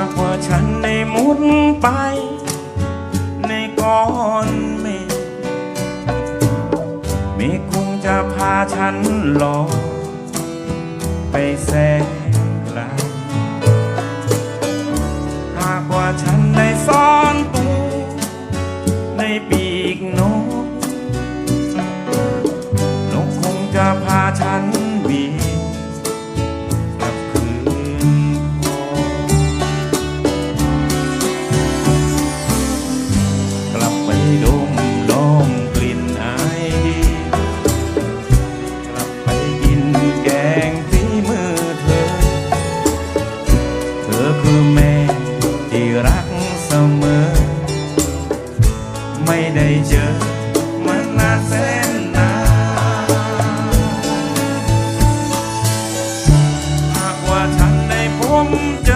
ากว่าฉันได้มุดไป ในก้อนเมฆเมฆคงจะพาฉันหลอกไปแส รักเสมอ ไม่ได้เจอมันนาเส้นนาหากว่าฉันได้พบเจอ